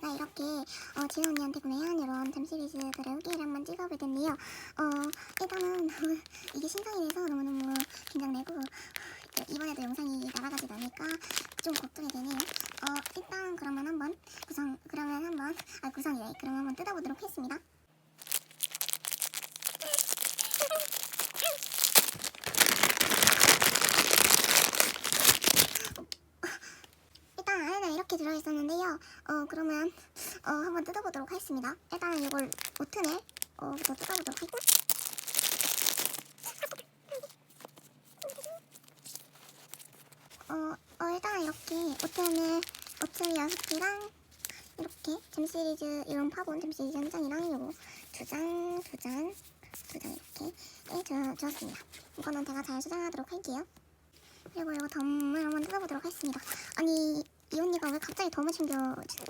제가 이렇게 어, 지은 언니한테 구매한 이런 잼 시리즈들을 후기를 한번 찍어볼 텐데요. 어, 일단은 이게 신상이라서 너무너무 긴장되고 이번에도 영상이 날아가지 않을까 좀 걱정이 되네요. 어, 일단 그러면 한번 구성 그러면 한번 아 구성이래. 그럼 한번 뜯어보도록 하겠습니다. 일단 안에는 이렇게 들어있었는데요. 어 그러면 어 한번 뜯어보도록 하겠습니다. 일단은 이걸 오튼을 어 부터 뜯어보도록 할게요. 어, 어 일단 이렇게 오튼을 오튼 개랑 이렇게 잼 시리즈 이런 파본 잼 시리즈 한 장이랑 요거 두 장, 두 장, 두 장 이렇게 네, 주, 주었습니다. 이거는 제가 잘 수정하도록 할게요. 그리고 이거 덤을 한번 뜯어보도록 하겠습니다. 아니 이 언니가 왜 갑자기 덤을 챙겨? 아 진짜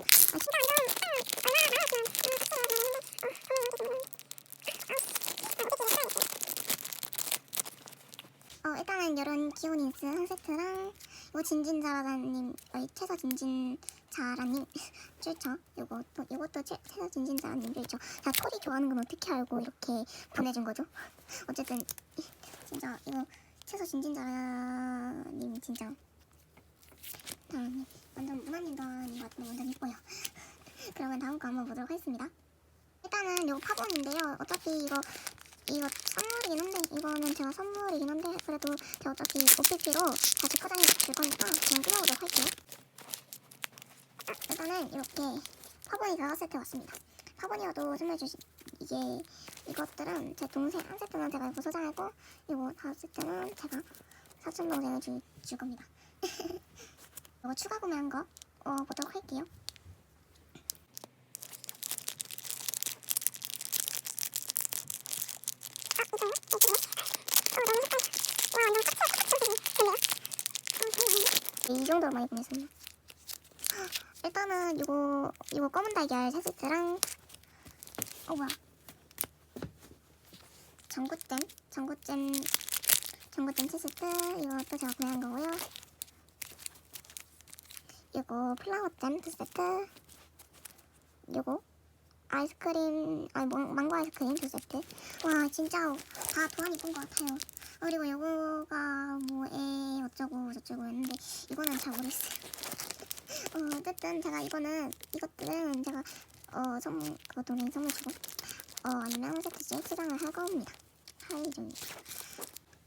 어 일단은 이런 기온인스 한 세트랑 이거 진진자라님 아니 최서 진진자라님 출처 또 요것도 최, 최서 진진자라님 출처 자 토리 좋아하는 건 어떻게 알고 이렇게 보내준 거죠? 어쨌든 진짜 이거 최소 진진자님 진짜 다 음님 완전 무난님다님 같은 완전 이뻐요. 그러면 다음 거 한번 보도록 하겠습니다. 일단은 이거 파본인데요. 어차피 이거 이거 선물이긴 한데 이거는 제가 선물이긴 한데 그래도 제가 어차피 OPP로 다시 포장해 줄 거니까 그냥 뜯어보도록 할게요. 일단은 이렇게 파본이가 세트 왔습니다. 파본이어도 선물 주시 이게 이것들은 제 동생 한 세트는 제가 이거 소장하고 이거 다섯 세트는 제가 사촌 동생을 줄, 줄 겁니다. 이거 추가 구매한 거 어, 보도록 할게요. 이 정도로 많이 보냈었나? 일단은 이거 이거 검은 달걀 세 세트랑 어 뭐야 전구잼 전구잼 전구잼 세 세트 이것도 제가 구매한 거고요. 이거 플라워 잼 두 세트? 요거? 아이스크림 아니 망- 망고 아이스크림 두 세트? 와 진짜 다 도안이 이쁜 것 같아요. 그리고 요거가 뭐에 어쩌고 저쩌고 했는데 이거는 잘 모르겠어요. 어, 어쨌든 제가 이거는 이것들은 제가 어 선물 그거 동생 선물 주고 어 아니면 한 세트씩 수정을 할 겁니다. 할 예정입니다.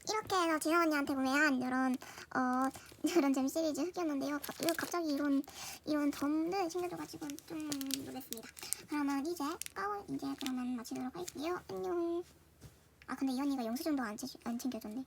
이렇게 해서 진아 언니한테 구매한 이런 어 이런 잼 시리즈 흑이었는데요. 갑자기 이런 이런 덤을 챙겨줘가지고 좀 놀랐습니다. 그러면 이제 까오 이제 그러면 마치도록 할게요. 안녕. 아 근데 이 언니가 영수증도 안, 챙- 안 챙겨줬네.